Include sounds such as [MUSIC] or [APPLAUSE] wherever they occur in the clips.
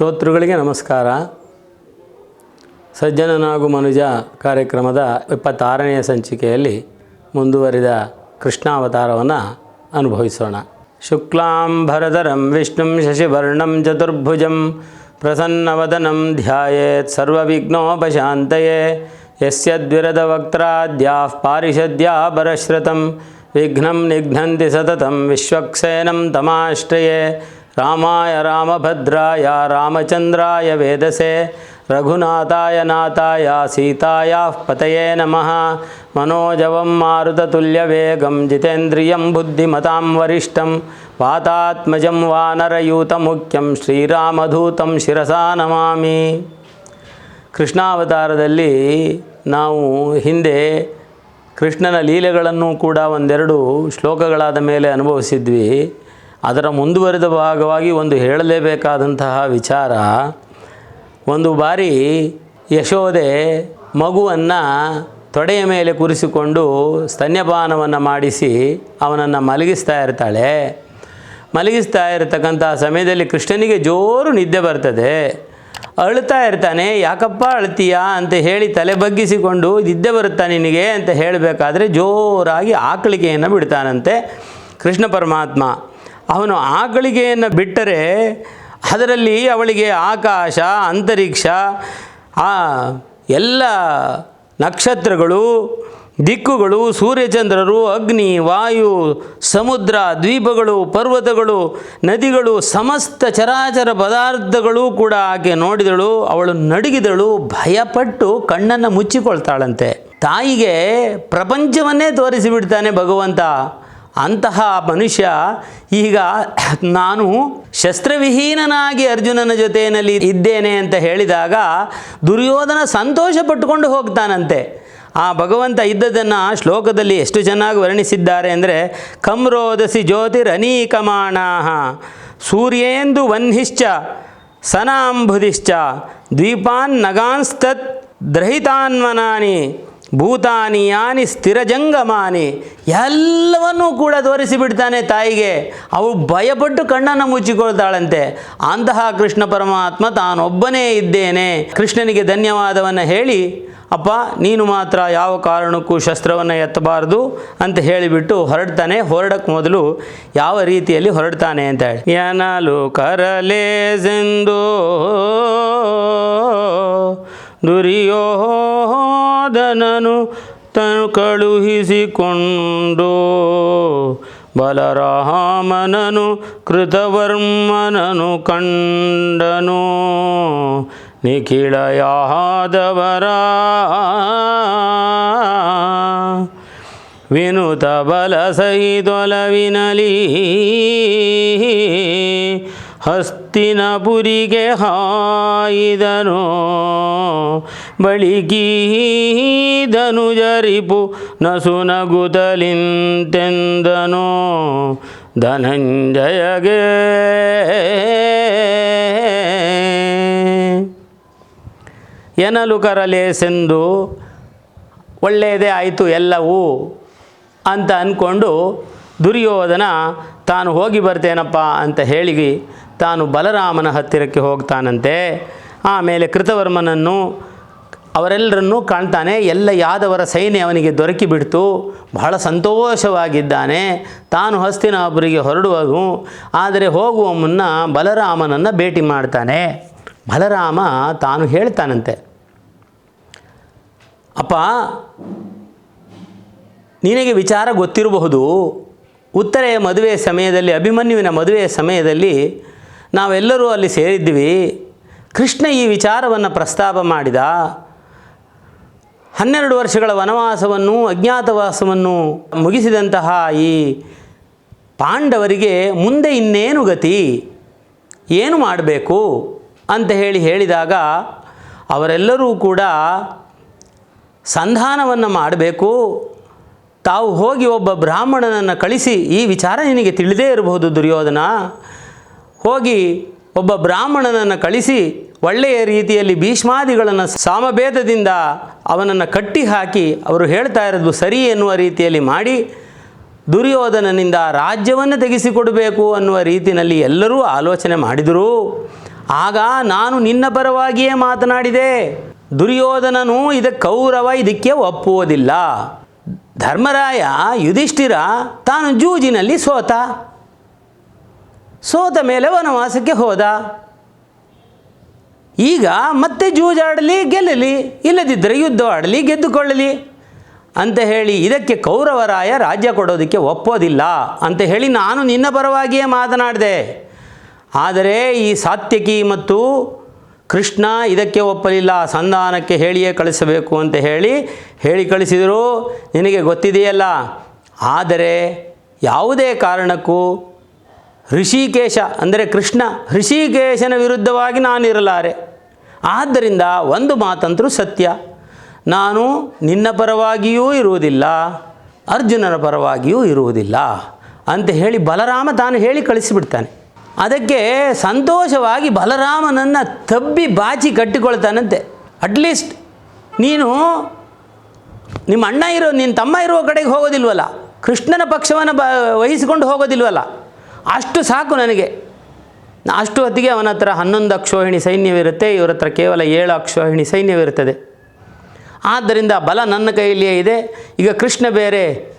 ಶ್ರೋತೃಗಳಿಗೆ ನಮಸ್ಕಾರ. ಸಜ್ಜನನಾಗು ಮನುಜ ಕಾರ್ಯಕ್ರಮದ ಇಪ್ಪತ್ತಾರನೆಯ ಸಂಚಿಕೆಯಲ್ಲಿ ಮುಂದುವರಿದ ಕೃಷ್ಣಾವತಾರವನ್ನು ಅನುಭವಿಸೋಣ. ಶುಕ್ಲಾಂ ಭರಧರಂ ವಿಷ್ಣುಂ ಶಶಿವರ್ಣಂ ಚತುರ್ಭುಜಂ ಪ್ರಸನ್ನವದನಂ ಧ್ಯಾಯೇತ್ ಸರ್ವವಿಘ್ನೋಪಶಾಂತಯೇ ಯಸ್ಯದ್ವಿರದವಕ್ತ್ರಾದ್ಯಾಃ ಪಾರಿಷದ್ಯಾ ಪರಶ್ರತಂ ವಿಘ್ನಂ ನಿಘ್ನಂತಿ ಸತತಂ ವಿಶ್ವಕ್ಸೇನಂ ತಮಾಶ್ರಯೇ. ರಾಮಾಯ ರಾಮಭದ್ರಾಯ, ರಾಮಚಂದ್ರಾಯ ವೇದಸೆ, ರಘುನಾಥಾಯ ನಾಥಾಯ, ಸೀತಾಯ ಪತಯೇ ನಮಃ. ಮನೋಜವಂ ಮಾರುತತುಲ್ಯವೇಗಂ, ಜಿತೇಂದ್ರಿಯಂ ಬುದ್ಧಿಮತಾಂ ವರಿಷ್ಠಂ, ವಾತಾತ್ಮಜಂ ವಾನರಯೂತಮುಖ್ಯಂ, ಶ್ರೀರಾಮಧೂತಂ ಶಿರಸಾ ನಮಾಮಿ. ಕೃಷ್ಣಾವತಾರದಲ್ಲಿ ನಾವು ಹಿಂದೆ ಕೃಷ್ಣನ ಲೀಲೆಗಳನ್ನು ಕೂಡ ಒಂದೆರಡು ಶ್ಲೋಕಗಳಾದ ಮೇಲೆ ಅನುಭವಿಸಿದ್ವಿ. ಅದರ ಮುಂದುವರಿದ ಭಾಗವಾಗಿ ಒಂದು ಹೇಳಲೇಬೇಕಾದಂತಹ ವಿಚಾರ. ಒಂದು ಬಾರಿ ಯಶೋದೆ ಮಗುವನ್ನು ತೊಡೆಯ ಮೇಲೆ ಕೂರಿಸಿಕೊಂಡು ಸ್ತನ್ಯಪಾನವನ್ನು ಮಾಡಿಸಿ ಅವನನ್ನು ಮಲಗಿಸ್ತಾ ಇರ್ತಾಳೆ. ಮಲಗಿಸ್ತಾ ಇರತಕ್ಕಂಥ ಸಮಯದಲ್ಲಿ ಕೃಷ್ಣನಿಗೆ ಜೋರು ನಿದ್ದೆ ಬರ್ತದೆ. ಅಳ್ತಾ ಇರ್ತಾನೆ, ಯಾಕಪ್ಪ ಅಳ್ತೀಯಾ ಅಂತ ಹೇಳಿ ತಲೆ ಬಗ್ಗಿಸಿಕೊಂಡು ನಿದ್ದೆ ಬರುತ್ತಾ ನಿನಗೆ? ಅಂತ ಹೇಳಬೇಕಾದ್ರೆ ಜೋರಾಗಿ ಆಕಳಿಕೆಯನ್ನು ಬಿಡ್ತಾನಂತೆ ಕೃಷ್ಣ ಪರಮಾತ್ಮ. ಅವನು ಆಗಳಿಗೆಯನ್ನು ಬಿಟ್ಟರೆ ಅದರಲ್ಲಿ ಅವಳಿಗೆ ಆಕಾಶ, ಅಂತರಿಕ್ಷ, ಆ ಎಲ್ಲ ನಕ್ಷತ್ರಗಳು, ದಿಕ್ಕುಗಳು, ಸೂರ್ಯಚಂದ್ರರು, ಅಗ್ನಿ, ವಾಯು, ಸಮುದ್ರ, ದ್ವೀಪಗಳು, ಪರ್ವತಗಳು, ನದಿಗಳು, ಸಮಸ್ತ ಚರಾಚರ ಪದಾರ್ಥಗಳು ಕೂಡ ಆಕೆ ನೋಡಿದಳು. ಅವಳು ನಡುಗಿದಳು, ಭಯಪಟ್ಟು ಕಣ್ಣನ್ನು ಮುಚ್ಚಿಕೊಳ್ತಾಳಂತೆ. ತಾಯಿಗೆ ಪ್ರಪಂಚವನ್ನೇ ತೋರಿಸಿಬಿಡ್ತಾನೆ ಭಗವಂತ. ಅಂತಹ ಮನುಷ್ಯ ಈಗ ನಾನು ಶಸ್ತ್ರವಿಹೀನನಾಗಿ ಅರ್ಜುನನ ಜೊತೆಯಲ್ಲಿ ಇದ್ದೇನೆ ಅಂತ ಹೇಳಿದಾಗ ದುರ್ಯೋಧನ ಸಂತೋಷ ಪಟ್ಟುಕೊಂಡು ಹೋಗ್ತಾನಂತೆ. ಆ ಭಗವಂತ ಇದ್ದದನ್ನು ಶ್ಲೋಕದಲ್ಲಿ ಎಷ್ಟು ಚೆನ್ನಾಗಿ ವರ್ಣಿಸಿದ್ದಾರೆ ಅಂದರೆ ಕಮ್ರೋದಸಿ ಜ್ಯೋತಿರನೀಕಮಾಣ ಸೂರ್ಯೇಂದು ವನ್ಹಿಶ್ಚ ಸನಾಂಬುಧಿಶ್ಚ, ದ್ವೀಪಾನ್ ನಗಾಂಸ್ತತ್, ದ್ರಹಿತಾನ್ವನಾನಿ ಭೂತಾನಿ ಯಾನಿ ಸ್ಥಿರಜಂಗಮಾನಿ. ಎಲ್ಲವನ್ನೂ ಕೂಡ ತೋರಿಸಿಬಿಡ್ತಾನೆ ತಾಯಿಗೆ. ಅವಳು ಭಯಪಟ್ಟು ಕಣ್ಣನ್ನು ಮುಚ್ಚಿಕೊಳ್ತಾಳಂತೆ. ಅಂತಹ ಕೃಷ್ಣ ಪರಮಾತ್ಮ ತಾನೊಬ್ಬನೇ ಇದ್ದೇನೆ. ಕೃಷ್ಣನಿಗೆ ಧನ್ಯವಾದವನ್ನು ಹೇಳಿ, ಅಪ್ಪ, ನೀನು ಮಾತ್ರ ಯಾವ ಕಾರಣಕ್ಕೂ ಶಸ್ತ್ರವನ್ನು ಎತ್ತಬಾರದು ಅಂತ ಹೇಳಿಬಿಟ್ಟು ಹೊರಡ್ತಾನೆ. ಹೊರಡಕ್ಕೆ ಮೊದಲು ಯಾವ ರೀತಿಯಲ್ಲಿ ಹೊರಡ್ತಾನೆ ಅಂತ ಹೇಳಿ. ಯನಲು ಕರಲೇಸೆಂದು ದುರ್ಯೋಧನನು ತನು ಕಳುಹಿಸಿಕೊಂಡು. ಬಲರಾಮನನು ಕೃತವರ್ಮನನು ಕಂಡನು. ನಿಖಿಳಯಾದವರ ವಿನುತ ಬಲ ಸಹಿತೊಲವಿನಲಿ ಹಸ್ತಿನಪುರಿಗೆ ಹಾಯಿದನು, ಬಳಿಗೀದನು ಜರಿಪು ನಸುನಗುದಲಿಂತೆಂದನು ಧನಂಜಯಗೆ ಎನಲು ಕರಲೇಸೆಂದು ಒಳ್ಳೆಯದೇ ಆಯಿತು ಎಲ್ಲವೂ ಅಂತ ಅಂದ್ಕೊಂಡು ದುರ್ಯೋಧನ, ತಾನು ಹೋಗಿ ಬರ್ತೇನಪ್ಪ ಅಂತ ಹೇಳಿ ತಾನು ಬಲರಾಮನ ಹತ್ತಿರಕ್ಕೆ ಹೋಗ್ತಾನಂತೆ. ಆಮೇಲೆ ಕೃತವರ್ಮನನ್ನು ಅವರೆಲ್ಲರನ್ನೂ ಕಾಣ್ತಾನೆ. ಎಲ್ಲ ಯಾದವರ ಸೈನ್ಯ ಅವನಿಗೆ ದೊರಕಿಬಿಡ್ತು. ಬಹಳ ಸಂತೋಷವಾಗಿದ್ದಾನೆ. ತಾನು ಹಸ್ತಿನಾಪುರಿಗೆ ಹೊರಡುವನು. ಆದರೆ ಹೋಗುವ ಮುನ್ನ ಬಲರಾಮನನ್ನು ಭೇಟಿ ಮಾಡ್ತಾನೆ. ಬಲರಾಮ ತಾನು ಹೇಳ್ತಾನಂತೆ. ಅಪ್ಪ, ನಿನಗೆ ವಿಚಾರ ಗೊತ್ತಿರಬಹುದು. ಉತ್ತರೆಯ ಮದುವೆ ಸಮಯದಲ್ಲಿ, ಅಭಿಮನ್ಯುವಿನ ಮದುವೆಯ ಸಮಯದಲ್ಲಿ ನಾವೆಲ್ಲರೂ ಅಲ್ಲಿ ಸೇರಿದ್ದೀವಿ. ಕೃಷ್ಣ ಈ ವಿಚಾರವನ್ನು ಪ್ರಸ್ತಾಪ ಮಾಡಿದ. ಹನ್ನೆರಡು ವರ್ಷಗಳ ವನವಾಸವನ್ನು ಅಜ್ಞಾತವಾಸವನ್ನು ಮುಗಿಸಿದಂತಹ ಈ ಪಾಂಡವರಿಗೆ ಮುಂದೆ ಇನ್ನೇನು ಗತಿ? ಏನು ಮಾಡಬೇಕು? ಅಂತ ಹೇಳಿ ಹೇಳಿದಾಗ ಅವರೆಲ್ಲರೂ ಕೂಡ ಸಂಧಾನವನ್ನು ಮಾಡಬೇಕು. ತಾವು ಹೋಗಿ ಒಬ್ಬ ಬ್ರಾಹ್ಮಣನನ್ನು ಕಳಿಸಿ ಈ ವಿಚಾರ ನಿನಗೆ ತಿಳಿದೇ ಇರಬಹುದು ದುರ್ಯೋಧನ. ಹೋಗಿ ಒಬ್ಬ ಬ್ರಾಹ್ಮಣನನ್ನು ಕಳಿಸಿ ಒಳ್ಳೆಯ ರೀತಿಯಲ್ಲಿ ಭೀಷ್ಮಾದಿಗಳನ್ನು ಸಾಮಭೇದದಿಂದ ಅವನನ್ನು ಕಟ್ಟಿ ಹಾಕಿ ಅವರು ಹೇಳ್ತಾ ಇರೋದು ಸರಿ ಎನ್ನುವ ರೀತಿಯಲ್ಲಿ ಮಾಡಿ ದುರ್ಯೋಧನನಿಂದ ರಾಜ್ಯವನ್ನು ತೆಗೆಸಿಕೊಡಬೇಕು ಅನ್ನುವ ರೀತಿಯಲ್ಲಿ ಎಲ್ಲರೂ ಆಲೋಚನೆ ಮಾಡಿದರು. ಆಗ ನಾನು ನಿನ್ನ ಪರವಾಗಿಯೇ ಮಾತನಾಡಿದೆ. ದುರ್ಯೋಧನನು ಇದಕ್ಕೆ ಕೌರವ ಇದಕ್ಕೆ ಒಪ್ಪುವುದಿಲ್ಲ. ಧರ್ಮರಾಯ ಯುಧಿಷ್ಠಿರ ತಾನು ಜೂಜಿನಲ್ಲಿ ಸೋತ. ಸೋತ ಮೇಲೆ ವನವಾಸಕ್ಕೆ ಹೋದ. ಈಗ ಮತ್ತೆ ಜೂಜಾಡಲಿ, ಗೆಲ್ಲಲಿ, ಇಲ್ಲದಿದ್ದರೆ ಯುದ್ಧ ಆಡಲಿ, ಗೆದ್ದುಕೊಳ್ಳಲಿ ಅಂತ ಹೇಳಿ ಇದಕ್ಕೆ ಕೌರವರಾಯ ರಾಜ್ಯ ಕೊಡೋದಕ್ಕೆ ಒಪ್ಪೋದಿಲ್ಲ ಅಂತ ಹೇಳಿ ನಾನು ನಿನ್ನ ಪರವಾಗಿಯೇ ಮಾತನಾಡಿದೆ. ಆದರೆ ಈ ಸಾತ್ಯಕಿ ಮತ್ತು ಕೃಷ್ಣ ಇದಕ್ಕೆ ಒಪ್ಪಲಿಲ್ಲ. ಸಂಧಾನಕ್ಕೆ ಹೇಳಿಯೇ ಕಳಿಸಬೇಕು ಅಂತ ಹೇಳಿ ಹೇಳಿ ಕಳಿಸಿದರು. ನಿನಗೆ ಗೊತ್ತಿದೆಯಲ್ಲ? ಆದರೆ ಯಾವುದೇ ಕಾರಣಕ್ಕೂ ಋಷಿಕೇಶ, ಅಂದರೆ ಕೃಷ್ಣ, ಋಷಿಕೇಶನ ವಿರುದ್ಧವಾಗಿ ನಾನಿರಲಾರೆ. ಆದ್ದರಿಂದ ಒಂದು ಮಾತಂತರೂ ಸತ್ಯ. ನಾನು ನಿನ್ನ ಪರವಾಗಿಯೂ ಇರುವುದಿಲ್ಲ, ಅರ್ಜುನನ ಪರವಾಗಿಯೂ ಇರುವುದಿಲ್ಲ ಅಂತ ಹೇಳಿ ಬಲರಾಮ ತಾನು ಹೇಳಿ ಕಳಿಸಿಬಿಡ್ತಾನೆ. ಅದಕ್ಕೆ ಸಂತೋಷವಾಗಿ ಬಲರಾಮನನ್ನು ತಬ್ಬಿ ಬಾಚಿ ಕಟ್ಟಿಕೊಳ್ತಾನಂತೆ. ಅಟ್ಲೀಸ್ಟ್ ನೀನು ನಿಮ್ಮ ಅಣ್ಣ ಇರೋ, ನಿನ್ನ ತಮ್ಮ ಇರುವ ಕಡೆಗೆ ಹೋಗೋದಿಲ್ವಲ್ಲ, ಕೃಷ್ಣನ ಪಕ್ಷವನ್ನು ಬ, ವಹಿಸಿಕೊಂಡು ಹೋಗೋದಿಲ್ವಲ್ಲ ಅಷ್ಟು ಸಾಕು ನನಗೆ. ಅಷ್ಟು ಹೊತ್ತಿಗೆ ಅವನ ಹತ್ರ ಹನ್ನೊಂದು ಅಕ್ಷೋಹಿಣಿ ಸೈನ್ಯವಿರುತ್ತೆ, ಇವರ ಹತ್ರ ಕೇವಲ ಏಳು ಅಕ್ಷೋಹಿಣಿ ಸೈನ್ಯವಿರುತ್ತದೆ. ಆದ್ದರಿಂದ ಬಲ ನನ್ನ ಕೈಯಲ್ಲಿಯೇ ಇದೆ. ಈಗ ಕೃಷ್ಣ ಬೇರೆ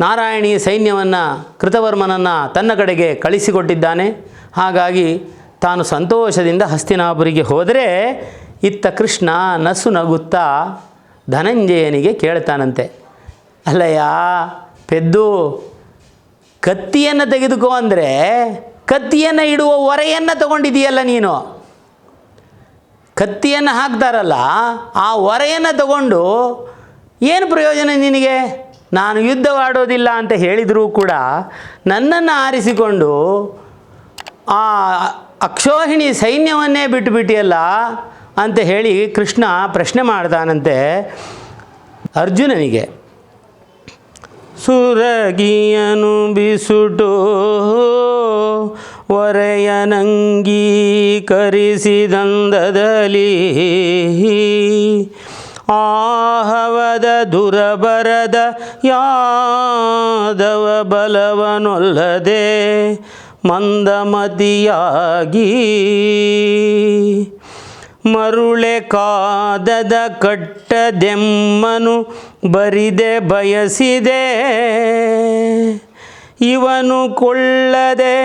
ನಾರಾಯಣಿ ಸೈನ್ಯವನ್ನು, ಕೃತವರ್ಮನನ್ನು ತನ್ನ ಕಡೆಗೆ ಕಳಿಸಿಕೊಟ್ಟಿದ್ದಾನೆ. ಹಾಗಾಗಿ ತಾನು ಸಂತೋಷದಿಂದ ಹಸ್ತಿನಾಪುರಿಗೆ ಹೋದರೆ ಇತ್ತ ಕೃಷ್ಣ ನಸು ನಗುತ್ತಾ ಧನಂಜಯನಿಗೆ ಕೇಳ್ತಾನಂತೆ. ಅಲ್ಲಯ್ಯ, ಪೆದ್ದು ಕತ್ತಿಯನ್ನು ತೆಗೆದುಕೋ ಅಂದರೆ ಕತ್ತಿಯನ್ನು ಇಡುವ ಒರೆಯನ್ನು ತಗೊಂಡಿದೆಯಲ್ಲ ನೀನು. ಕತ್ತಿಯನ್ನು ಹಾಕ್ತಾರಲ್ಲ ಆ ಒರೆಯನ್ನು ತಗೊಂಡು ಏನು ಪ್ರಯೋಜನ ನಿನಗೆ? ನಾನು ಯುದ್ಧವಾಡೋದಿಲ್ಲ ಅಂತ ಹೇಳಿದರೂ ಕೂಡ ನನ್ನನ್ನು ಆರಿಸಿಕೊಂಡು ಆ ಅಕ್ಷೋಹಿಣಿ ಸೈನ್ಯವನ್ನೇ ಬಿಟ್ಟುಬಿಟ್ಟಿಯಲ್ಲ ಅಂತ ಹೇಳಿ ಕೃಷ್ಣ ಪ್ರಶ್ನೆ ಮಾಡ್ತಾನಂತೆ ಅರ್ಜುನನಿಗೆ. ಸುರಗಿಯನು ಬಿಸುಟು ಒರೆಯನಂಗೀಕರಿಸಿದಂದದಲ್ಲಿ ಆಹವದ ದುರಬರದ ಯಾದವ ಬಲವನೊಲ್ಲದೆ ಮಂದಮತಿಯಾಗಿ. ಮರುಳೆ ಕಾದದ ಕಟ್ಟದೆಮ್ಮನು ಬರಿದೆ, ಬಯಸಿದೆ. ಇವನು ಕೊಳ್ಳದೆ,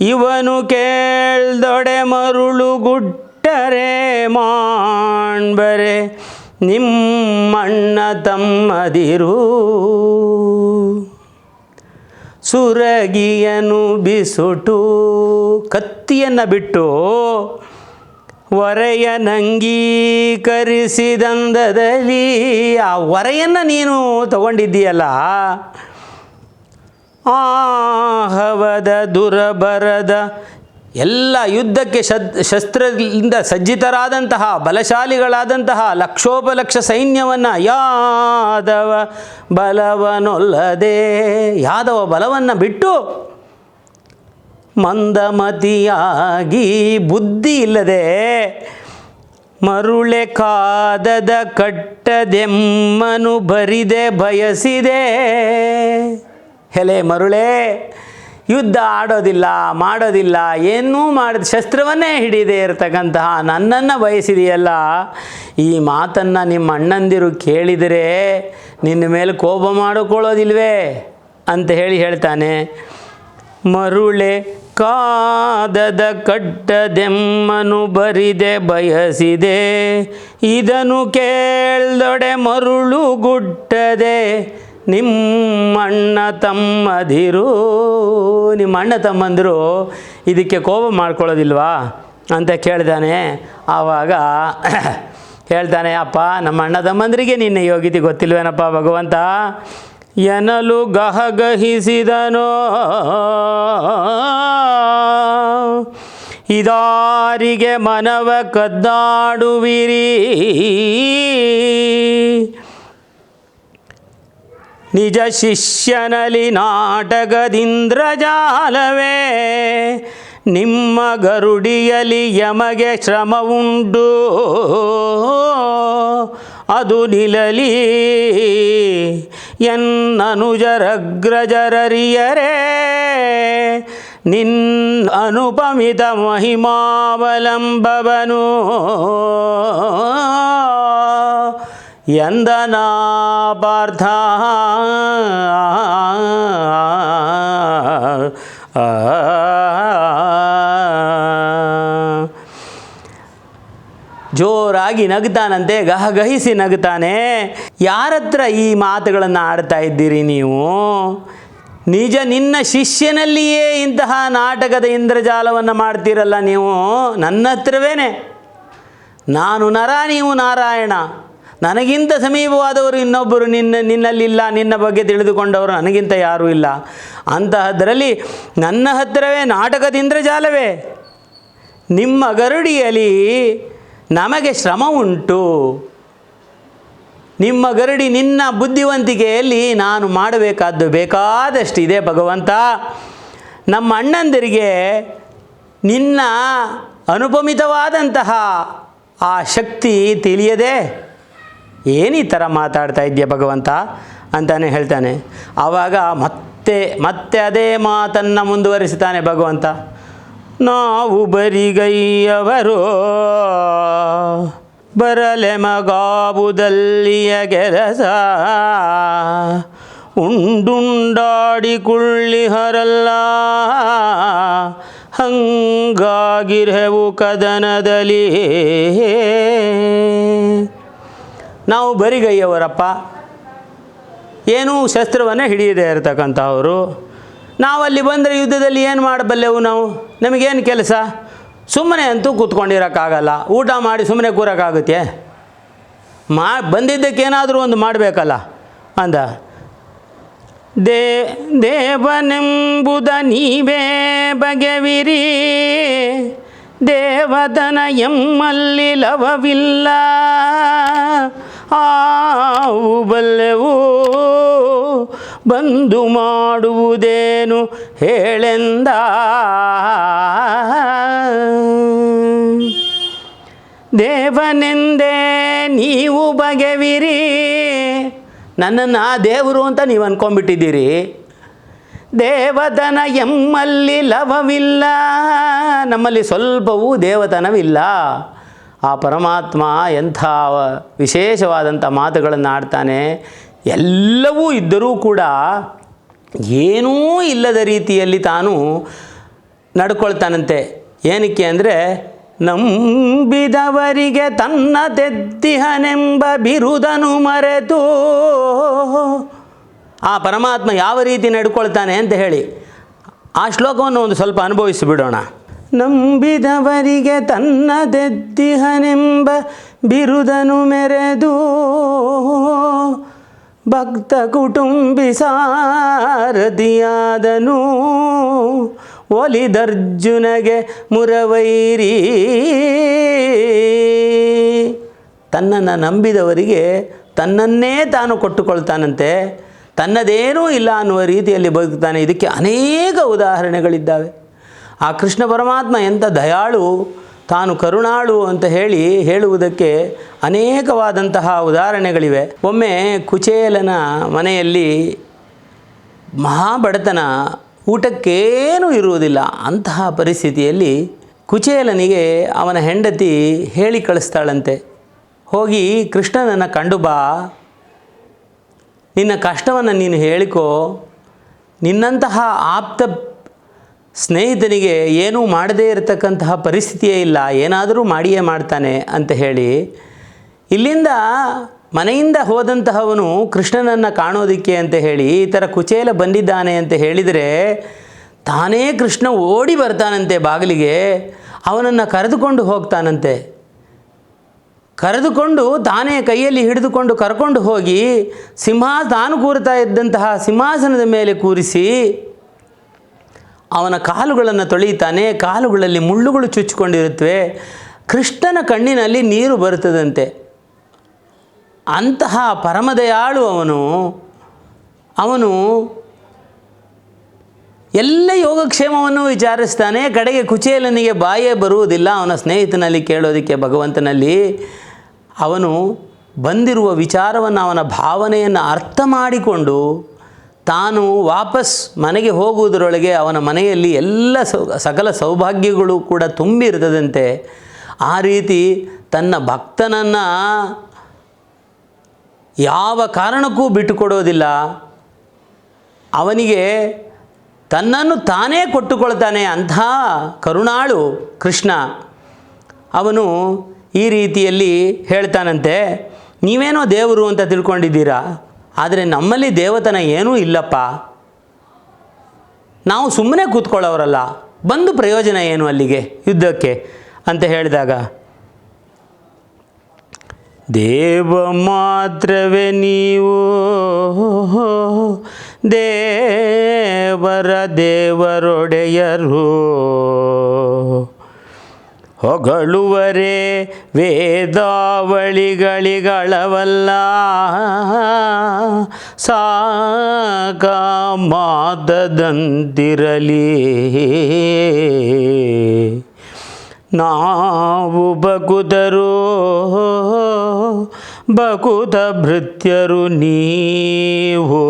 ಇವನು ಕೇಳ್ದೊಡೆ ಮರುಳು ಗುಟ್ಟರೆ ಮಾಣ್ಬರೆ ನಿಮ್ಮಣ್ಣ ತಮ್ಮದಿರು. ಸುರಗಿಯನು ಬಿಸುಟು, ಕತ್ತಿಯನ್ನು ಬಿಟ್ಟು ಒರೆಯ ನಂಗೀಕರಿಸಿದಂದದಲ್ಲಿ ಆ ಒರೆಯನ್ನು ನೀನು ತಗೊಂಡಿದ್ದೀಯಲ್ಲ? ಆಹವದ ದುರಬರದ ಎಲ್ಲ ಯುದ್ಧಕ್ಕೆ ಶಸ್ತ್ರದಿಂದ ಸಜ್ಜಿತರಾದಂತಹ, ಬಲಶಾಲಿಗಳಾದಂತಹ, ಲಕ್ಷೋಪಲಕ್ಷ ಸೈನ್ಯವನ್ನು ಯಾದವ ಬಲವನೊಲ್ಲದೆ, ಯಾದವ ಬಲವನ್ನು ಬಿಟ್ಟು ಮಂದಮತಿಯಾಗಿ ಬುದ್ಧಿ ಇಲ್ಲದೆ ಮರುಳೆ ಕಾದದ ಕಟ್ಟದೆಮ್ಮನು ಬರಿದೆ ಬಯಸಿದೆ. ಹೆಲೆ ಮರುಳೆ, ಯುದ್ಧ ಆಡೋದಿಲ್ಲ, ಮಾಡೋದಿಲ್ಲ, ಏನೂ ಮಾಡಿದ ಶಸ್ತ್ರವನ್ನೇ ಹಿಡಿದೇ ಇರತಕ್ಕಂತಹ ನನ್ನನ್ನು ಬಯಸಿದೆಯಲ್ಲ, ಈ ಮಾತನ್ನು ನಿಮ್ಮ ಅಣ್ಣಂದಿರು ಕೇಳಿದರೆ ನಿನ್ನ ಮೇಲೆ ಕೋಪ ಮಾಡಿಕೊಳ್ಳೋದಿಲ್ವೇ? ಅಂತ ಹೇಳಿ ಹೇಳ್ತಾನೆ. ಮರುಳೆ ಕಾದದ ಕಟ್ಟದೆಮ್ಮನು ಬರಿದೆ, ಬಯಸಿದೆ. ಇದನ್ನು ಕೇಳ್ದೊಡೆ ಮರುಳು ಗುಟ್ಟದೆ. ನಿಮ್ಮಣ್ಣ ತಮ್ಮದಿರು. ನಿಮ್ಮ ಅಣ್ಣ ತಮ್ಮಂದಿರು, ಇದಕ್ಕೆ ಕೋಪ ಮಾಡ್ಕೊಳ್ಳೋದಿಲ್ವಾ? ಅಂತ ಕೇಳ್ದಾನೆ. ಆವಾಗ [CLEARS THROAT] ಹೇಳ್ತಾನೆ ಅಪ್ಪ ನಮ್ಮ ಅಣ್ಣ ತಮ್ಮಂದರಿಗೆ ನಿನ್ನ ಯೋಗ್ಯತೆ ಗೊತ್ತಿಲ್ವೇನಪ್ಪ ಭಗವಂತ? ಎನಲು ಗಹಗಹಿಸಿದನೋ. ಇದಾರಿಗೆ ಮನವ ಕದ್ದಾಡುವಿರಿ. ನಿಜ ಶಿಷ್ಯನಲಿ ನಾಟಕದಿಂದ್ರಜಾಲವೇ ನಿಮ್ಮ ಗರುಡಿಯಲಿ ಯಮಗೆ ಶ್ರಮ ಉಂಟು ಅದು ನಿಲಲಿ ಎನ್ನನುಜರಗ್ರಜರರಿಯರೇ ನಿನ್ ಅನುಪಮಿತ ಮಹಿಮಾವಲಂಬವನು ಎಂದನಾ ಪಾರ್ಥ ಜೋರಾಗಿ ನಗ್ತಾನಂತೆ ಗಹ ಗಹಿಸಿ ನಗ್ತಾನೆ. ಯಾರತ್ರ ಈ ಮಾತುಗಳನ್ನು ಆಡ್ತಾ ಇದ್ದೀರಿ ನೀವು? ನಿಜ ನಿನ್ನ ಶಿಷ್ಯನಲ್ಲಿಯೇ ಇಂತಹ ನಾಟಕದ ಇಂದ್ರಜಾಲವನ್ನು ಮಾಡ್ತೀರಲ್ಲ ನೀವು? ನನ್ನ ಹತ್ರವೇನೆ ನಾನು ನರ ನೀವು ನಾರಾಯಣ. ನನಗಿಂತ ಸಮೀಪವಾದವರು ಇನ್ನೊಬ್ಬರು ನಿನ್ನ, ನಿನ್ನಲ್ಲಿಲ್ಲ, ನಿನ್ನ ಬಗ್ಗೆ ತಿಳಿದುಕೊಂಡವರು ನನಗಿಂತ ಯಾರೂ ಇಲ್ಲ. ಅಂತಹದ್ರಲ್ಲಿ ನನ್ನ ಹತ್ತಿರವೇ ನಾಟಕದ ಇಂದ್ರಜಾಲವೇ. ನಿಮ್ಮ ಗರುಡಿಯಲ್ಲಿ ನಮಗೆ ಶ್ರಮ ಉಂಟು. ನಿಮ್ಮ ಗರಡಿ ನಿನ್ನ ಬುದ್ಧಿವಂತಿಕೆಯಲ್ಲಿ ನಾನು ಮಾಡಬೇಕಾದ್ದು ಬೇಕಾದಷ್ಟು ಇದೆ ಭಗವಂತ. ನಮ್ಮ ಅಣ್ಣಂದಿರಿಗೆ ನಿನ್ನ ಅನುಪಮಿತವಾದಂತಹ ಆ ಶಕ್ತಿ ತಿಳಿಯದೆ ಏನು ಥರ ಮಾತಾಡ್ತಾ ಇದೆಯಾ ಭಗವಂತ ಅಂತಾನೆ ಹೇಳ್ತಾನೆ. ಆವಾಗ ಮತ್ತೆ ಮತ್ತೆ ಅದೇ ಮಾತನ್ನು ಮುಂದುವರಿಸುತ್ತಾನೆ ಭಗವಂತ. ನಾವು ಬರಿಗೈಯವರು. ಬರಲೆ ಮಗಾಬುದಲ್ಲಿಯ ಕೆಲಸ ಉಂಡುಂಡಾಡಿ ಕುಳ್ಳಿಹರಲ್ಲ ಹಂಗಾಗಿರೆವು ಕದನದಲ್ಲಿ. ನಾವು ಬರಿಗೈಯವರಪ್ಪ. ಏನೂ ಶಸ್ತ್ರವನ್ನೇ ಹಿಡಿಯದೇ ಇರತಕ್ಕಂಥವರು ನಾವಲ್ಲಿ ಬಂದರೆ ಯುದ್ಧದಲ್ಲಿ ಏನು ಮಾಡಬಲ್ಲೆವು ನಾವು? ನಮಗೇನು ಕೆಲಸ? ಸುಮ್ಮನೆ ಅಂತೂ ಕೂತ್ಕೊಂಡಿರೋಕ್ಕಾಗಲ್ಲ. ಊಟ ಮಾಡಿ ಸುಮ್ಮನೆ ಕೂರೋಕ್ಕಾಗುತ್ತೆ. ಮಾ, ಬಂದಿದ್ದಕ್ಕೇನಾದರೂ ಒಂದು ಮಾಡಬೇಕಲ್ಲ? ಅಂದ. ದೇ, ದೇವನೆಂಬುದ ನೀವೇ ಬಗೆವಿರಿ. ದೇವದನ ಎಮ್ಮಲ್ಲಿ ಲವವಿಲ್ಲ. ಆವು ಬಲ್ಲೆವು. ಬಂದು ಮಾಡುವುದೇನು ಹೇಳೆಂದ? ದೇವನೆಂದೇ ನೀವು ಬಗೆವಿರಿ. ನನ್ನನ್ನು ದೇವರು ಅಂತ ನೀವು ಅಂದ್ಕೊಂಡ್ಬಿಟ್ಟಿದ್ದೀರಿ ದೇವತನ ಎಮ್ಮಲ್ಲಿ ಲಭವಿಲ್ಲ, ನಮ್ಮಲ್ಲಿ ಸ್ವಲ್ಪವೂ ದೇವತನವಿಲ್ಲ. ಆ ಪರಮಾತ್ಮ ಎಂಥ ವಿಶೇಷವಾದಂಥ ಮಾತುಗಳನ್ನು ಆಡ್ತಾನೆ ಎಲ್ಲವೂ ಇದ್ದರೂ ಕೂಡ ಏನೂ ಇಲ್ಲದ ರೀತಿಯಲ್ಲಿ ತಾನು ನಡ್ಕೊಳ್ತಾನಂತೆ. ಏನಕ್ಕೆ ಅಂದರೆ, ನಂಬಿದವರಿಗೆ ತನ್ನ ತೆದ್ದಿಹನೆಂಬ ಬಿರುದನು ಮರೆತು ಆ ಪರಮಾತ್ಮ ಯಾವ ರೀತಿ ನಡ್ಕೊಳ್ತಾನೆ ಅಂತ ಹೇಳಿ ಆ ಶ್ಲೋಕವನ್ನು ಒಂದು ಸ್ವಲ್ಪ ಅನುಭವಿಸಿ ಬಿಡೋಣ. ನಂಬಿದವರಿಗೆ ತನ್ನ ತೆದ್ದಿಹನೆಂಬ ಬಿರುದನು ಮೆರೆದು ಭಕ್ತ ಕುಟುಂಬಿ ಸಾರದಿಯಾದನು ಒಲಿದರ್ಜುನಗೆ ಮುರವೈರಿ. ತನ್ನನ್ನು ನಂಬಿದವರಿಗೆ ತನ್ನನ್ನೇ ತಾನು ಕೊಟ್ಟುಕೊಳ್ತಾನಂತೆ. ತನ್ನದೇನೂ ಇಲ್ಲ ಅನ್ನುವ ರೀತಿಯಲ್ಲಿ ಬದುಕ್ತಾನೆ ಇದಕ್ಕೆ ಅನೇಕ ಉದಾಹರಣೆಗಳಿದ್ದಾವೆ. ಆ ಕೃಷ್ಣ ಪರಮಾತ್ಮ ಎಂಥ ದಯಾಳು ತಾನು ಕರುಣಾಳು ಅಂತ ಹೇಳಿ ಹೇಳುವುದಕ್ಕೆ ಅನೇಕವಾದಂತಹ ಉದಾಹರಣೆಗಳಿವೆ. ಒಮ್ಮೆ ಕುಚೇಲನ ಮನೆಯಲ್ಲಿ ಮಹಾಬಡತನ ಊಟಕ್ಕೇನೂ ಇರುವುದಿಲ್ಲ. ಅಂತಹ ಪರಿಸ್ಥಿತಿಯಲ್ಲಿ ಕುಚೇಲನಿಗೆ ಅವನ ಹೆಂಡತಿ ಹೇಳಿ ಕಳಿಸ್ತಾಳಂತೆ. ಹೋಗಿ, ಕೃಷ್ಣನನ್ನು ಕಂಡು ಬಾ. ನಿನ್ನ ಕಷ್ಟವನ್ನು ನೀನು ಹೇಳಿಕೋ. ನಿನ್ನಂತಹ ಆಪ್ತ ಸ್ನೇಹಿತನಿಗೆ ಏನೂ ಮಾಡದೇ ಇರತಕ್ಕಂತಹ ಪರಿಸ್ಥಿತಿಯೇ ಇಲ್ಲ, ಏನಾದರೂ ಮಾಡಿಯೇ ಮಾಡ್ತಾನೆ ಅಂತ ಹೇಳಿ, ಇಲ್ಲಿಂದ ಮನೆಯಿಂದ ಹೋದಂತಹವನು ಕೃಷ್ಣನನ್ನು ಕಾಣೋದಕ್ಕೆ ಅಂತ ಹೇಳಿ, ಈ ಥರ ಕುಚೇಲ ಬಂದಿದ್ದಾನೆ ಅಂತ ಹೇಳಿದರೆ ತಾನೇ ಕೃಷ್ಣ ಓಡಿ ಬರ್ತಾನಂತೆ ಬಾಗಿಲಿಗೆ, ಅವನನ್ನು ಕರೆದುಕೊಂಡು ಹೋಗ್ತಾನಂತೆ. ಕರೆದುಕೊಂಡು ತಾನೇ ಕೈಯಲ್ಲಿ ಹಿಡಿದುಕೊಂಡು ಕರ್ಕೊಂಡು ಹೋಗಿ ಸಿಂಹ ತಾನು ಕೂರ್ತಾ ಇದ್ದಂತಹ ಸಿಂಹಾಸನದ ಮೇಲೆ ಕೂರಿಸಿ ಅವನ ಕಾಲುಗಳನ್ನು ತೊಳೆಯುತ್ತಾನೆ, ಕಾಲುಗಳಲ್ಲಿ ಮುಳ್ಳುಗಳು ಚುಚ್ಚಿಕೊಂಡಿರುತ್ತವೆ. ಕೃಷ್ಣನ ಕಣ್ಣಿನಲ್ಲಿ ನೀರು ಬರುತ್ತದಂತೆ. ಅಂತಹ ಪರಮದಯಾಳು ಅವನು. ಅವನು ಎಲ್ಲ ಯೋಗಕ್ಷೇಮವನ್ನು ವಿಚಾರಿಸ್ತಾನೆ. ಕಡೆಗೆ ಕುಚೇಲನಿಗೆ ಬಾಯೇ ಬರುವುದಿಲ್ಲ. ಅವನ ಸ್ನೇಹಿತನಲ್ಲಿ ಕೇಳೋದಕ್ಕೆ ಭಗವಂತನಲ್ಲಿ ಅವನು ಬಂದಿರುವ ವಿಚಾರವನ್ನು ಅವನ ಭಾವನೆಯನ್ನು ಅರ್ಥ ಮಾಡಿಕೊಂಡು ತಾನು ವಾಪಸ್ ಮನೆಗೆ ಹೋಗುವುದರೊಳಗೆ ಅವನ ಮನೆಯಲ್ಲಿ ಎಲ್ಲ ಸೌ, ಸಕಲ ಸೌಭಾಗ್ಯಗಳು ಕೂಡ ತುಂಬಿರ್ತದಂತೆ ಆ ರೀತಿ ತನ್ನ ಭಕ್ತನನ್ನು ಯಾವ ಕಾರಣಕ್ಕೂ ಬಿಟ್ಟುಕೊಡೋದಿಲ್ಲ. ಅವನಿಗೆ ತನ್ನನ್ನು ತಾನೇ ಕೊಟ್ಟುಕೊಳ್ತಾನೆ ಅಂಥ ಕರುಣಾಳು ಕೃಷ್ಣ. ಅವನು ಈ ರೀತಿಯಲ್ಲಿ ಹೇಳ್ತಾನಂತೆ, ನೀವೇನೋ ದೇವರು ಅಂತ ತಿಳ್ಕೊಂಡಿದ್ದೀರಾ? ಆದರೆ ನಮ್ಮಲ್ಲಿ ದೇವತನ ಏನೂ ಇಲ್ಲಪ್ಪ. ನಾವು ಸುಮ್ಮನೆ ಕೂತ್ಕೊಳ್ಳೋರಲ್ಲ, ಬಂದು ಪ್ರಯೋಜನ ಏನು ಅಲ್ಲಿಗೆ, ಯುದ್ಧಕ್ಕೆ? ಅಂತ ಹೇಳಿದಾಗ, ದೇವ ಮಾತ್ರವೇ ನೀವು, ದೇವರ ದೇವರೊಡೆಯರು. ಹೊಗಳುವರೆ ವೇದಾವಳಿಗಳಿಗಳವಲ್ಲ. ಸಾಕ ಮಾದದಂತಿರಲಿ ನಾವು ಬಕುದರು ಬಗುದ ಭೃತ್ಯರು ನೀವು.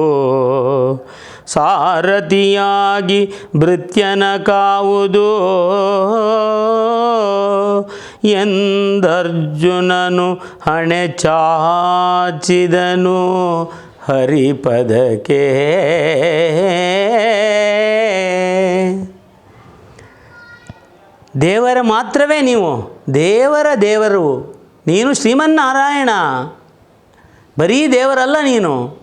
ಸಾರಥಿಯಾಗಿ ಭೃತ್ಯನ ಕಾವುದು? ಎಂದರ್ಜುನನು ಹಣೆ ಚಾಚಿದನು ಹರಿಪದಕ್ಕೆ ದೇವರ ಮಾತ್ರವೇ ನೀವು, ದೇವರ ದೇವರು. ನೀನು ಶ್ರೀಮನ್ನಾರಾಯಣ. ಬರೀ ದೇವರಲ್ಲ ನೀನು.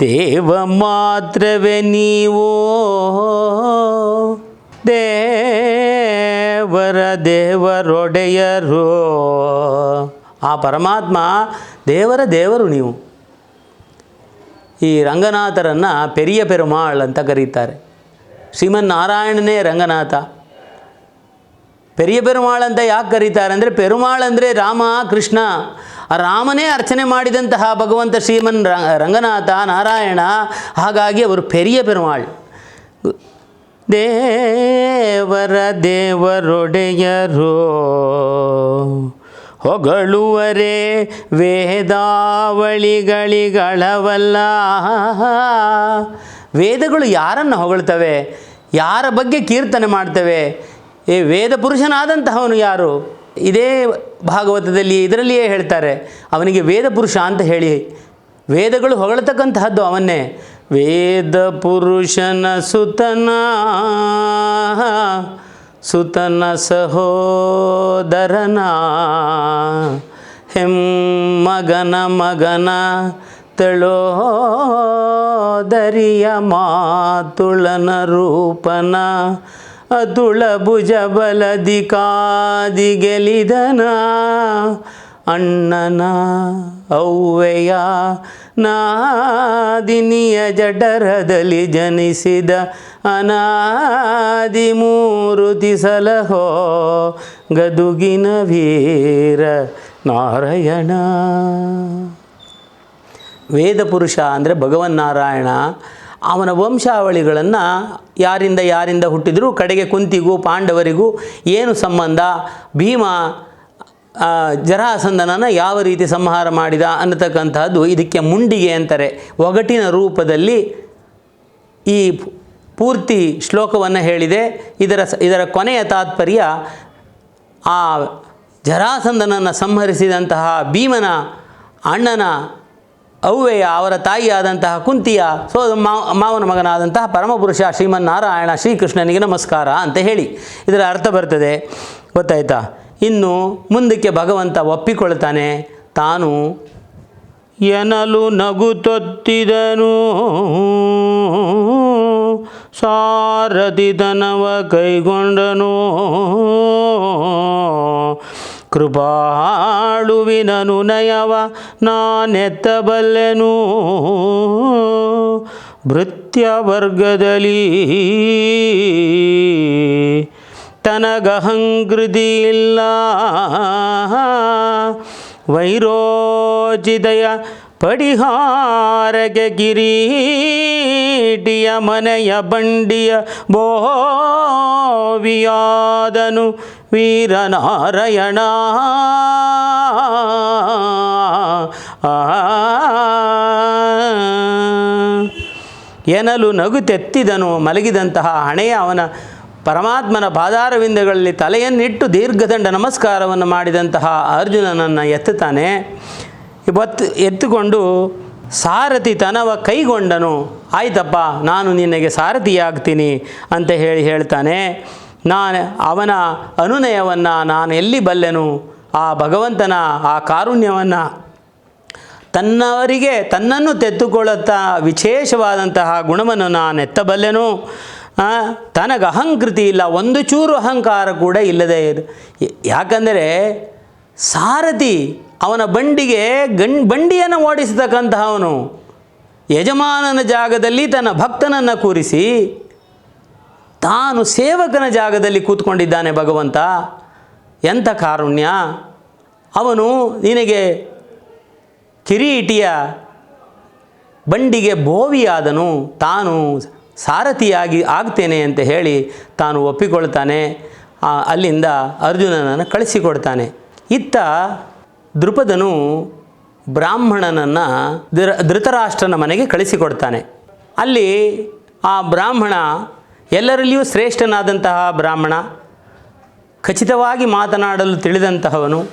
ದೇವ ಮಾತ್ರವೇ ನೀವು. ದೇವರ ದೇವರೊಡೆಯರು. ಆ ಪರಮಾತ್ಮ ದೇವರ ದೇವರು ನೀವು. ಈ ರಂಗನಾಥರನ್ನು ಪೆರಿಯ ಪೆರುಮಾಳ್ ಅಂತ ಕರೀತಾರೆ. ಶ್ರೀಮನ್ನಾರಾಯಣನೇ ರಂಗನಾಥ. ಪೆರಿಯ ಪೆರುಮಾಳ್ ಅಂತ ಯಾಕೆ ಕರೀತಾರೆ ಅಂದರೆ ಪೆರುಮಾಳ್ ಅಂದರೆ ರಾಮ ಕೃಷ್ಣ ರಾಮನೇ ಅರ್ಚನೆ ಮಾಡಿದಂತಹ ಭಗವಂತ ಶ್ರೀಮನ್ ರಂಗನಾಥ, ನಾರಾಯಣ, ಹಾಗಾಗಿ ಅವರು ಪೆರಿಯ ಪೆರುಮಾಳ್ ದೇವರ ದೇವರೊಡೆಯರು ಹೊಗಳುವರೆ ವೇದಾವಳಿಗಳಿಗಳವಲ್ಲ. ವೇದಗಳು ಯಾರನ್ನು ಹೊಗಳ್ತವೆ? ಯಾರ ಬಗ್ಗೆ ಕೀರ್ತನೆ ಮಾಡ್ತವೆ? ಈ ವೇದ ಪುರುಷನಾದಂತಹವನು ಯಾರು? ಇದೇ ಭಾಗವತದಲ್ಲಿ ಇದರಲ್ಲಿಯೇ ಹೇಳ್ತಾರೆ, ಅವನಿಗೆ ವೇದ ಪುರುಷ ಅಂತ ಹೇಳಿ. ವೇದಗಳು ಹೊಗಳತಕ್ಕಂತಹದ್ದು ಅವನ್ನೇ. ವೇದ ಪುರುಷನ ಸುತನ ಸುತನ ಸಹೋದರನ, ಹೆಮ್ಮಗನ ಮಗನ ತಳೋದರಿಯ ಮಾತುಳನ ರೂಪನ ಅತುಳ ಕಾದಿ ಗೆಲಿದನ ಅಣ್ಣನ ಔವೆಯ ನಾದಿನಿಯ ಜಠರದಲ್ಲಿ ಜನಿಸಿದ ಅನಾದಿ ಮೂರುತಿ ಸಲಹೋ ಗದುಗಿನ ವೀರ ನಾರಾಯಣ. ವೇದ ಪುರುಷ ಅಂದರೆ ಭಗವನ್ನಾರಾಯಣ ಅವನ ವಂಶಾವಳಿಗಳನ್ನು ಯಾರಿಂದ ಯಾರಿಂದ ಹುಟ್ಟಿದರೂ, ಕಡೆಗೆ ಕುಂತಿಗೂ, ಪಾಂಡವರಿಗೂ ಏನು ಸಂಬಂಧ? ಭೀಮ ಜರಾಸಂದನನ ಯಾವ ರೀತಿ ಸಂಹಾರ ಮಾಡಿದ ಅನ್ನತಕ್ಕಂತಹದ್ದು ಇದಕ್ಕೆ ಮುಂಡಿಗೆ ಅಂತಾರೆ. ಒಗಟಿನ ರೂಪದಲ್ಲಿ ಈ ಪೂರ್ತಿ ಶ್ಲೋಕವನ್ನು ಹೇಳಿದೆ. ಇದರ ಇದರ ಕೊನೆಯ ತಾತ್ಪರ್ಯ ಆ ಜರಾಸಂದನನ್ನು ಸಂಹರಿಸಿದಂತಹ ಭೀಮನ ಅಣ್ಣನ ಅವ್ವೆಯ ಅವರ ತಾಯಿಯಾದಂತಹ ಕುಂತಿಯ ಸೋ ಮಾವ ಮಾವನ ಮಗನಾದಂತಹ ಪರಮಪುರುಷ ಶ್ರೀಮನ್ನಾರಾಯಣ ಶ್ರೀಕೃಷ್ಣನಿಗೆ ನಮಸ್ಕಾರ ಅಂತ ಹೇಳಿ. ಇದರ ಅರ್ಥ ಬರ್ತದೆ. ಗೊತ್ತಾಯ್ತಾ? ಇನ್ನು ಮುಂದಕ್ಕೆ ಭಗವಂತ ಒಪ್ಪಿಕೊಳ್ತಾನೆ, ತಾನು ಎನಲು ನಗುತ್ತೊತ್ತಿದನು ಸಾರದಿದನವ ಕೈಗೊಂಡನು. ಕೃಪಾಳುವಿನನು ನಯವ ನಾನೆತ್ತಬಲ್ಲೆನು. ಭೃತ್ಯ ವರ್ಗದಲ್ಲಿ ತನಗಹಂಕೃತಿ ಇಲ್ಲ ವೈರೋಚಿದಯ ಪಡಿಹಾರಗೆ ಕಿರೀಟಿಯ ಮನೆಯ ಬಂಡಿಯ ಬೋವಿಯಾದನು. ವೀರನಾರಾಯಣ. ಏನಲು ಎನಲು ತೆತ್ತಿದನು, ಮಲಗಿದಂತಹ ಹಣೆಯ ಅವನ ಪರಮಾತ್ಮನ ಪಾದಾರವಿಂದಗಳಲ್ಲಿ ತಲೆಯನ್ನಿಟ್ಟು ದೀರ್ಘದಂಡ ನಮಸ್ಕಾರವನ್ನು ಮಾಡಿದಂತಹ ಅರ್ಜುನನನ್ನು ಎತ್ತುತ್ತಾನೆ. ಇವತ್ತು ಎತ್ತುಕೊಂಡು ಸಾರಥಿ ತನವ ಕೈಗೊಂಡನು. ಆಯ್ತಪ್ಪ, ನಾನು ನಿನಗೆ ಸಾರಥಿಯಾಗ್ತೀನಿ ಅಂತ ಹೇಳಿ ಹೇಳ್ತಾನೆ. ನಾನು ಅವನ ಅನುನಯವನ್ನು ನಾನು ಎಲ್ಲಿ ಬಲ್ಲೆನು? ಆ ಭಗವಂತನ, ಆ ಕಾರುಣ್ಯವನ್ನು. ತನ್ನವರಿಗೆ ತನ್ನನ್ನು ತೆತ್ತುಕೊಳ್ಳುತ್ತಾ ವಿಶೇಷವಾದಂತಹ ಗುಣವನ್ನು ನಾನು ಎತ್ತಬಲ್ಲೆನು ತನಗೆ ಅಹಂಕೃತಿ ಇಲ್ಲ, ಒಂದು ಚೂರು ಅಹಂಕಾರ ಕೂಡ ಇಲ್ಲದೆ ಇದೆ ಯಾಕಂದರೆ ಸಾರಥಿ ಅವನ ಬಂಡಿಗೆ ಗಂ ಬಂಡಿಯನ್ನು ಓಡಿಸತಕ್ಕಂತಹವನು. ಯಜಮಾನನ ಜಾಗದಲ್ಲಿ ತನ್ನ ಭಕ್ತನನ್ನು ಕೂರಿಸಿ ತಾನು ಸೇವಕನ ಜಾಗದಲ್ಲಿ ಕೂತ್ಕೊಂಡಿದ್ದಾನೆ ಭಗವಂತ. ಎಂಥ ಕಾರುಣ್ಯ? ಅವನು ನಿನಗೆ ಕಿರೀಟಿಯ ಬಂಡಿಗೆ ಭೋವಿಯಾದನು ತಾನು ಸಾರಥಿಯಾಗಿ ಆಗ್ತೇನೆ ಅಂತ ಹೇಳಿ ತಾನು ಒಪ್ಪಿಕೊಳ್ತಾನೆ. ಅಲ್ಲಿಂದ ಅರ್ಜುನನನ್ನು ಕಳಿಸಿಕೊಡ್ತಾನೆ. ಇತ್ತ ದೃಪದನು ಬ್ರಾಹ್ಮಣನನ್ನು ಧೃತರಾಷ್ಟ್ರನ ಮನೆಗೆ ಕಳಿಸಿಕೊಡ್ತಾನೆ. ಅಲ್ಲಿ ಆ ಬ್ರಾಹ್ಮಣ ಎಲ್ಲರಲ್ಲಿಯೂ ಶ್ರೇಷ್ಠನಾದಂತಹ ಬ್ರಾಹ್ಮಣ, ಖಚಿತವಾಗಿ ಮಾತನಾಡಲು ತಿಳಿದಂತಹವನು.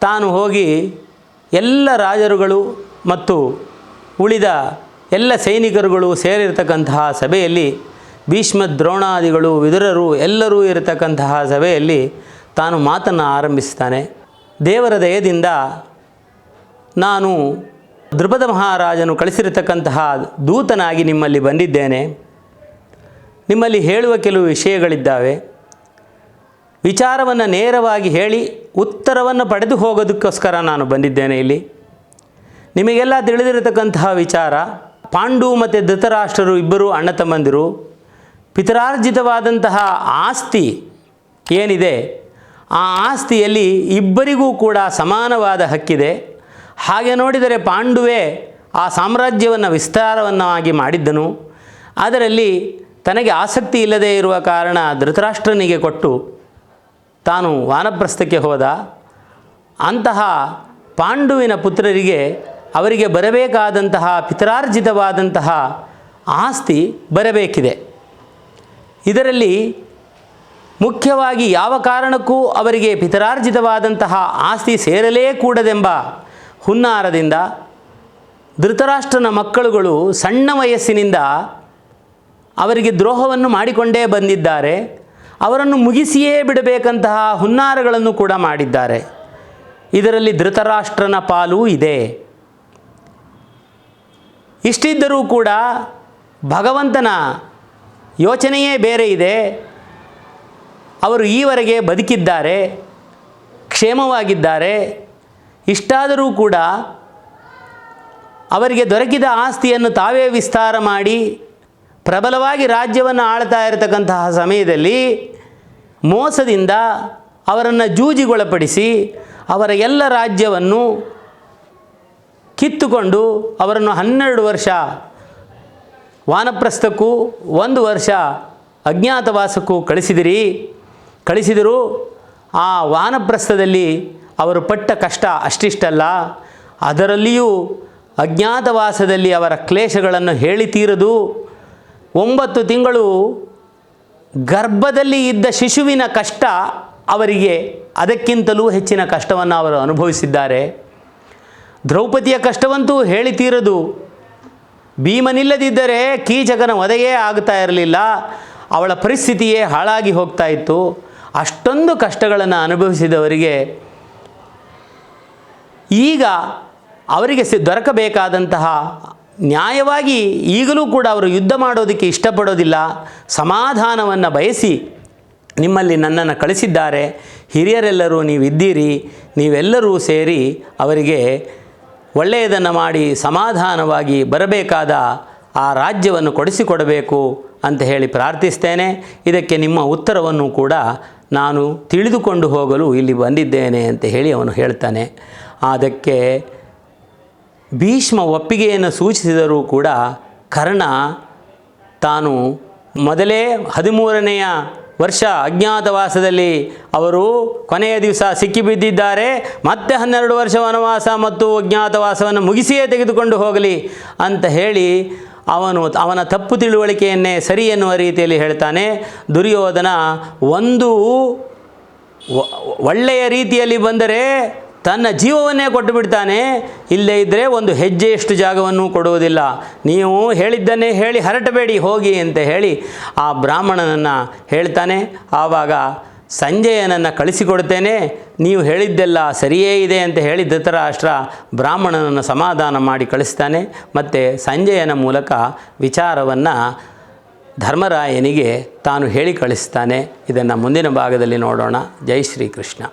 ತಾನು ಹೋಗಿ ಎಲ್ಲ ರಾಜರುಗಳು ಮತ್ತು ಉಳಿದ ಎಲ್ಲ ಸೈನಿಕರುಗಳು ಸೇರಿರತಕ್ಕಂತಹ ಸಭೆಯಲ್ಲಿ ಭೀಷ್ಮ ದ್ರೋಣಾದಿಗಳು ವಿದುರರು ಎಲ್ಲರೂ ಇರತಕ್ಕಂತಹ ಸಭೆಯಲ್ಲಿ ತಾನು ಮಾತನ್ನು ಆರಂಭಿಸ್ತಾನೆ ದೇವರ ದಯದಿಂದ ನಾನು ದೃಪದ ಮಹಾರಾಜನು ಕಳಿಸಿರತಕ್ಕಂತಹ ದೂತನಾಗಿ ನಿಮ್ಮಲ್ಲಿ ಬಂದಿದ್ದೇನೆ. ನಿಮ್ಮಲ್ಲಿ ಹೇಳುವ ಕೆಲವು ವಿಷಯಗಳಿದ್ದಾವೆ. ವಿಚಾರವನ್ನು ನೇರವಾಗಿ ಹೇಳಿ ಉತ್ತರವನ್ನು ಪಡೆದು ಹೋಗೋದಕ್ಕೋಸ್ಕರ ನಾನು ಬಂದಿದ್ದೇನೆ ಇಲ್ಲಿ. ನಿಮಗೆಲ್ಲ ತಿಳಿದಿರತಕ್ಕಂತಹ ವಿಚಾರ, ಪಾಂಡು ಮತ್ತು ಧೃತರಾಷ್ಟ್ರರು ಇಬ್ಬರು ಅಣ್ಣ ತಮ್ಮಂದಿರು ಪಿತರಾರ್ಜಿತವಾದಂತಹ ಆಸ್ತಿ ಏನಿದೆ, ಆ ಆಸ್ತಿಯಲ್ಲಿ ಇಬ್ಬರಿಗೂ ಕೂಡ ಸಮಾನವಾದ ಹಕ್ಕಿದೆ. ಹಾಗೆ ನೋಡಿದರೆ ಪಾಂಡುವೆ ಆ ಸಾಮ್ರಾಜ್ಯವನ್ನು ವಿಸ್ತಾರವನ್ನಾಗಿ ಮಾಡಿದ್ದನು. ಅದರಲ್ಲಿ ತನಗೆ ಆಸಕ್ತಿ ಇಲ್ಲದೇ ಇರುವ ಕಾರಣ ಧೃತರಾಷ್ಟ್ರನಿಗೆ ಕೊಟ್ಟು ತಾನು ವಾನಪ್ರಸ್ಥಕ್ಕೆ ಹೋದ. ಅಂತಹ ಪಾಂಡುವಿನ ಪುತ್ರರಿಗೆ ಅವರಿಗೆ ಬರಬೇಕಾದಂತಹ, ಪಿತರಾರ್ಜಿತವಾದಂತಹ ಆಸ್ತಿ ಬರಬೇಕಿದೆ. ಇದರಲ್ಲಿ ಮುಖ್ಯವಾಗಿ ಯಾವ ಕಾರಣಕ್ಕೂ ಅವರಿಗೆ ಪಿತರಾರ್ಜಿತವಾದಂತಹ ಆಸ್ತಿ ಸೇರಲೇ ಕೂಡದೆಂಬ ಹುನ್ನಾರದಿಂದ ಧೃತರಾಷ್ಟ್ರನ ಮಕ್ಕಳುಗಳು ಸಣ್ಣ ವಯಸ್ಸಿನಿಂದ ಅವರಿಗೆ ದ್ರೋಹವನ್ನು ಮಾಡಿಕೊಂಡೇ ಬಂದಿದ್ದಾರೆ. ಅವರನ್ನು ಮುಗಿಸಿಯೇ ಬಿಡಬೇಕಂತಹ ಹುನ್ನಾರಗಳನ್ನು ಕೂಡ ಮಾಡಿದ್ದಾರೆ. ಇದರಲ್ಲಿ ಧೃತರಾಷ್ಟ್ರನ ಪಾಲು ಇದೆ. ಇಷ್ಟಿದ್ದರೂ ಕೂಡ ಭಗವಂತನ ಯೋಚನೆಯೇ ಬೇರೆ ಇದೆ. ಅವರು ಈವರೆಗೆ ಬದುಕಿದ್ದಾರೆ, ಕ್ಷೇಮವಾಗಿದ್ದಾರೆ. ಇಷ್ಟಾದರೂ ಕೂಡ ಅವರಿಗೆ ದೊರಕಿದ ಆಸ್ತಿಯನ್ನು ತಾವೇ ವಿಸ್ತಾರ ಮಾಡಿ ಪ್ರಬಲವಾಗಿ ರಾಜ್ಯವನ್ನು ಆಳ್ತಾ ಇರತಕ್ಕಂತಹ ಸಮಯದಲ್ಲಿ ಮೋಸದಿಂದ ಅವರನ್ನು ಜೂಜಿಗೊಳಪಡಿಸಿ ಅವರ ಎಲ್ಲ ರಾಜ್ಯವನ್ನು ಕಿತ್ತುಕೊಂಡು ಅವರನ್ನು ಹನ್ನೆರಡು ವರ್ಷ ವಾನಪ್ರಸ್ಥಕ್ಕೂ ಒಂದು ವರ್ಷ ಅಜ್ಞಾತವಾಸಕ್ಕೂ ಕಳಿಸಿದಿರಿ. ಕಳಿಸಿದರು ಆ ವಾನಪ್ರಸ್ಥದಲ್ಲಿ ಅವರು ಪಟ್ಟ ಕಷ್ಟ ಅಷ್ಟಿಷ್ಟಲ್ಲ. ಅದರಲ್ಲಿಯೂ ಅಜ್ಞಾತವಾಸದಲ್ಲಿ ಅವರ ಕ್ಲೇಶಗಳನ್ನು ಹೇಳಿ ತೀರದು ಒಂಬತ್ತು ತಿಂಗಳು ಗರ್ಭದಲ್ಲಿ ಇದ್ದ ಶಿಶುವಿನ ಕಷ್ಟ ಅವರಿಗೆ ಅದಕ್ಕಿಂತಲೂ ಹೆಚ್ಚಿನ ಕಷ್ಟವನ್ನು ಅವರು ಅನುಭವಿಸಿದ್ದಾರೆ. ದ್ರೌಪದಿಯ ಕಷ್ಟವಂತೂ ಹೇಳಿ ತೀರದು ಭೀಮನಿಲ್ಲದಿದ್ದರೆ ಕೀಚಕನ ವಧೆಯೇ ಆಗ್ತಾ ಇರಲಿಲ್ಲ. ಅವಳ ಪರಿಸ್ಥಿತಿಯೇ ಹಾಳಾಗಿ ಹೋಗ್ತಾ ಇತ್ತು. ಅಷ್ಟೊಂದು ಕಷ್ಟಗಳನ್ನು ಅನುಭವಿಸಿದವರಿಗೆ ಈಗ ಅವರಿಗೆ ಸಿ, ದೊರಕಬೇಕಾದಂತಹ ನ್ಯಾಯವಾಗಿ ಈಗಲೂ ಕೂಡ ಅವರು ಯುದ್ಧ ಮಾಡೋದಕ್ಕೆ ಇಷ್ಟಪಡೋದಿಲ್ಲ. ಸಮಾಧಾನವನ್ನು ಬಯಸಿ ನಿಮ್ಮಲ್ಲಿ ನನ್ನನ್ನು ಕಳಿಸಿದ್ದಾರೆ. ಹಿರಿಯರೆಲ್ಲರೂ ನೀವಿದ್ದೀರಿ. ನೀವೆಲ್ಲರೂ ಸೇರಿ ಅವರಿಗೆ ಒಳ್ಳೆಯದನ್ನು ಮಾಡಿ ಸಮಾಧಾನವಾಗಿ ಬರಬೇಕಾದ ಆ ರಾಜ್ಯವನ್ನು ಕೊಡಿಸಿಕೊಡಬೇಕು ಅಂತ ಹೇಳಿ ಪ್ರಾರ್ಥಿಸ್ತೇನೆ. ಇದಕ್ಕೆ ನಿಮ್ಮ ಉತ್ತರವನ್ನು ಕೂಡ ನಾನು ತಿಳಿದುಕೊಂಡು ಹೋಗಲು ಇಲ್ಲಿ ಬಂದಿದ್ದೇನೆ ಅಂತ ಹೇಳಿ ಅವನು ಹೇಳ್ತಾನೆ. ಅದಕ್ಕೆ ಭೀಷ್ಮ ಒಪ್ಪಿಗೆಯನ್ನು ಸೂಚಿಸಿದರೂ ಕೂಡ ಕರ್ಣ ತಾನು ಮೊದಲೇ ಹದಿಮೂರನೆಯ ವರ್ಷ ಅಜ್ಞಾತವಾಸದಲ್ಲಿ ಅವರು ಕೊನೆಯ ದಿವಸ ಸಿಕ್ಕಿಬಿದ್ದಿದ್ದಾರೆ, ಮತ್ತೆ ಹನ್ನೆರಡು ವರ್ಷ ವನವಾಸ ಮತ್ತು ಅಜ್ಞಾತವಾಸವನ್ನು ಮುಗಿಸಿಯೇ ತೆಗೆದುಕೊಂಡು ಹೋಗಲಿ ಅಂತ ಹೇಳಿ ಅವನು ಅವನ ತಪ್ಪು ತಿಳುವಳಿಕೆಯನ್ನೇ ಸರಿ ಎನ್ನುವ ರೀತಿಯಲ್ಲಿ ಹೇಳ್ತಾನೆ. ದುರ್ಯೋಧನ ಒಂದು ಒಳ್ಳೆಯ ರೀತಿಯಲ್ಲಿ ಬಂದರೆ ತನ್ನ ಜೀವವನ್ನೇ ಕೊಟ್ಟು ಬಿಡ್ತಾನೆ. ಇಲ್ಲೇ ಇದ್ದರೆ ಒಂದು ಹೆಜ್ಜೆಯಷ್ಟು ಜಾಗವನ್ನು ಕೊಡುವುದಿಲ್ಲ. ನೀವು ಹೇಳಿದ್ದನ್ನೇ ಹೇಳಿ ಹರಟಬೇಡಿ, ಹೋಗಿ ಅಂತ ಹೇಳಿ ಆ ಬ್ರಾಹ್ಮಣನನ್ನು ಹೇಳ್ತಾನೆ. ಆವಾಗ ಸಂಜಯನನ್ನು ಕಳಿಸಿಕೊಡ್ತೇನೆ. ನೀವು ಹೇಳಿದ್ದೆಲ್ಲ ಸರಿಯೇ ಇದೆ ಅಂತ ಹೇಳಿ ಧೃತರಾಷ್ಟ್ರ ಬ್ರಾಹ್ಮಣನನ್ನು ಸಮಾಧಾನ ಮಾಡಿ ಕಳಿಸ್ತಾನೆ. ಮತ್ತು ಸಂಜಯನ ಮೂಲಕ ವಿಚಾರವನ್ನು ಧರ್ಮರಾಯನಿಗೆ ತಾನು ಹೇಳಿ ಕಳಿಸ್ತಾನೆ. ಇದನ್ನು ಮುಂದಿನ ಭಾಗದಲ್ಲಿ ನೋಡೋಣ. ಜೈ ಶ್ರೀಕೃಷ್ಣ.